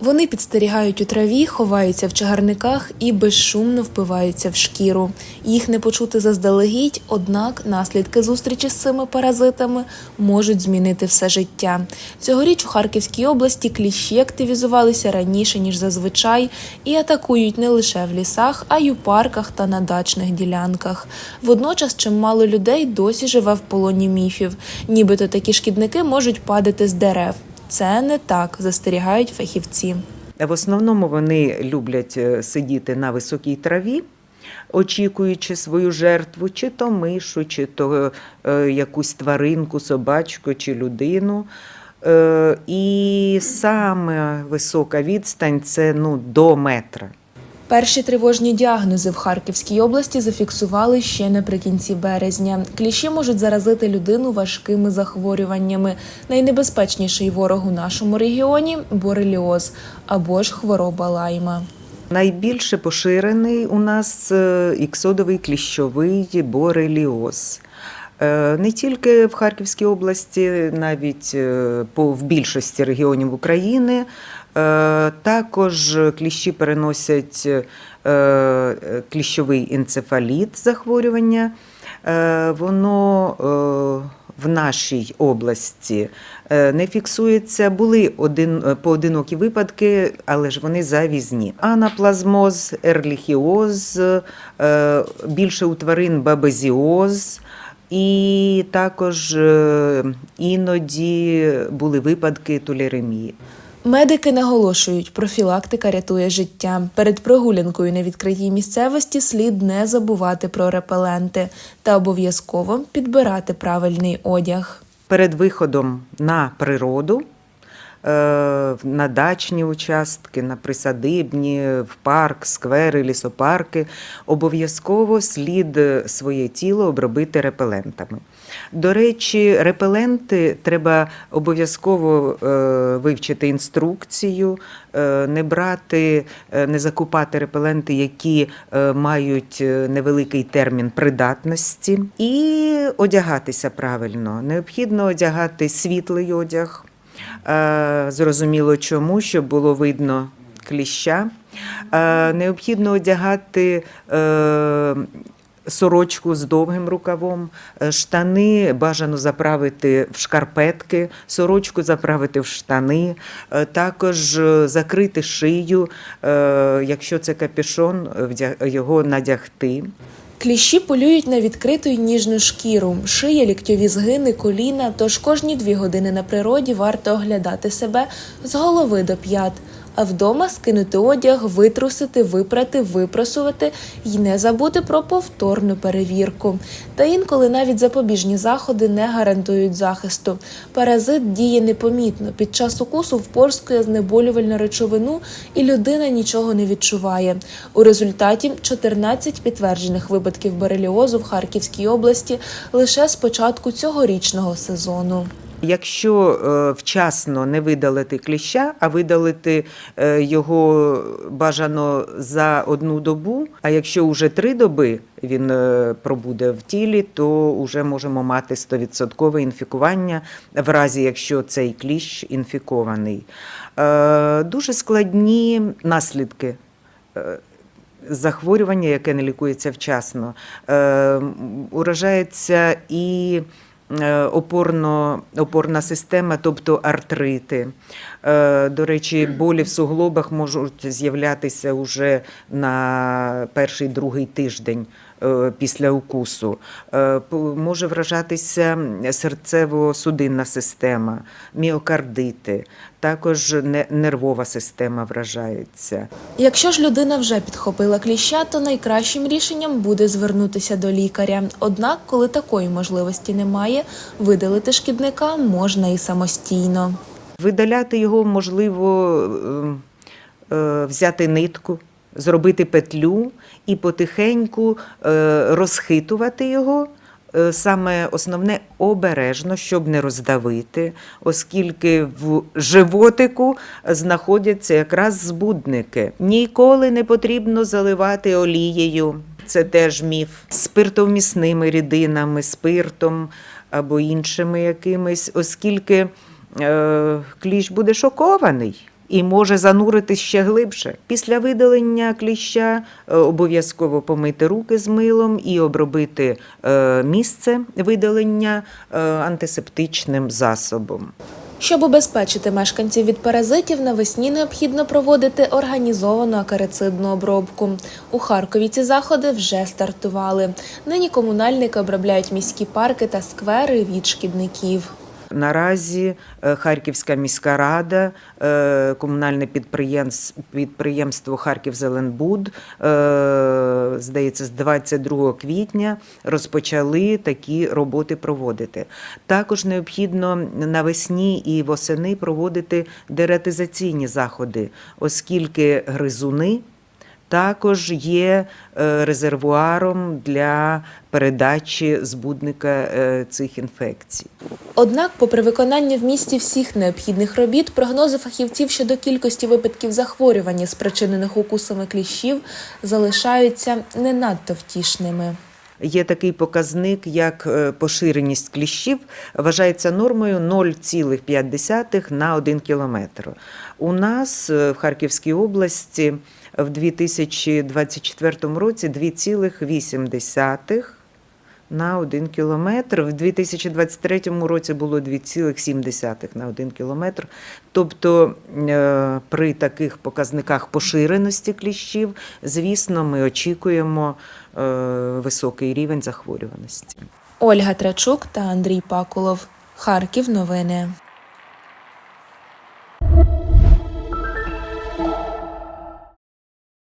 Вони підстерігають у траві, ховаються в чагарниках і безшумно впиваються в шкіру. Їх не почути заздалегідь, однак наслідки зустрічі з цими паразитами можуть змінити все життя. Цьогоріч у Харківській області кліщі активізувалися раніше ніж зазвичай і атакують не лише в лісах, а й у парках та на дачних ділянках. Водночас чимало людей досі живе в полоні міфів, нібито такі шкідники можуть падати з дерев. Це не так, застерігають фахівці. В основному вони люблять е, сидіти на високій траві, очікуючи свою жертву, чи то мишу, чи то е, якусь тваринку, собачку чи людину. Е, і саме висока відстань це ну, до метра. Перші тривожні діагнози в Харківській області зафіксували ще наприкінці березня. Кліщі можуть заразити людину важкими захворюваннями. Найнебезпечніший ворог у нашому регіоні бореліоз або ж хвороба лайма. Найбільше поширений у нас е, іксодовий кліщовий бореліоз. Е, Не тільки в Харківській області, навіть е, в більшості регіонів України. Е, Також кліщі переносять е, кліщовий енцефаліт захворювання. Е, Воно в нашій області не фіксується. Були один, поодинокі випадки, але ж вони завізні. Анаплазмоз, ерліхіоз, більше у тварин бабезіоз. І також іноді були випадки толеремії. Медики наголошують, профілактика рятує життя. Перед прогулянкою на відкритій місцевості слід не забувати про репеленти та обов'язково підбирати правильний одяг. перед виходом на природу, на дачні участки, на присадибні, в парк, сквери, лісопарки, обов'язково слід своє тіло обробити репелентами. До речі, репеленти треба обов'язково е, вивчити інструкцію, е, не брати, е, не закупати репеленти, які е, мають е, невеликий термін придатності, і одягатися правильно. Необхідно одягати світлий одяг. Е, Зрозуміло чому, щоб було видно кліща. Е, Необхідно одягати е, сорочку з довгим рукавом, штани бажано заправити в шкарпетки, сорочку заправити в штани, також закрити шию, якщо це капюшон, його надягти. Кліщі полюють на відкриту й ніжну шкіру, шия, ліктьові згини, коліна. Тож кожні дві години на природі варто оглядати себе з голови до п'ят. А вдома скинути одяг, витрусити, випрати, випросувати і не забути про повторну перевірку. Та інколи навіть запобіжні заходи не гарантують захисту. Паразит діє непомітно. Під час укусу впорскує знеболювальну речовину, і людина нічого не відчуває. У результаті 14 підтверджених випадків бореліозу в Харківській області лише з початку цьогорічного сезону. Якщо е, вчасно не видалити кліща, а видалити е, його бажано за одну добу, а якщо вже три доби він е, пробуде в тілі, то вже можемо мати 100% інфікування в разі, якщо цей кліщ інфікований. Дуже складні наслідки. Захворювання, яке не лікується вчасно, уражається і опорно, опорна система, тобто артрити. Е, До речі, болі в суглобах можуть з'являтися уже на перший другий тиждень е, після укусу. Е, Може вражатися серцево-судинна система, міокардити, також нервова система вражається. Якщо ж людина вже підхопила кліща, то найкращим рішенням буде звернутися до лікаря. Однак, коли такої можливості немає, видалити шкідника можна і самостійно. Видаляти його можливо е, е, взяти нитку, зробити петлю і потихеньку е, розхитувати його. Е, Саме основне обережно, щоб не роздавити, оскільки в животику знаходяться якраз збудники. Ніколи не потрібно заливати олією. Це теж міф спиртовмісними рідинами, спиртом або іншими якимись, оскільки е, кліщ буде шокований. І може зануритись ще глибше. Після видалення кліща е, обов'язково помити руки з милом і обробити е, місце видалення е, антисептичним засобом. Щоб убезпечити мешканців від паразитів, навесні необхідно проводити організовану акарицидну обробку. У Харкові ці заходи вже стартували. Нині комунальники обробляють міські парки та сквери від шкідників. Наразі е, Харківська міська рада, е, комунальне підприємс- підприємство Харківзеленбуд, е, здається, з 22 квітня розпочали такі роботи проводити. Також необхідно навесні і восени проводити дератизаційні заходи, оскільки гризуни також є е, резервуаром для передачі збудника е, цих інфекцій. Однак, попри виконання в місті всіх необхідних робіт, прогнози фахівців щодо кількості випадків захворювання, спричинених укусами кліщів, залишаються не надто втішними. Є такий показник, як е, поширеність кліщів, вважається нормою 0,5 на 1 кілометр. У нас в Харківській області в 2024 році 2,8 на 1 кілометр. В 2023 році було 2,7 на 1 кілометр. Тобто е, при таких показниках поширеності кліщів, звісно, ми очікуємо е, високий рівень захворюваності. Ольга Трачук та Андрій Пакулов. Харків новини.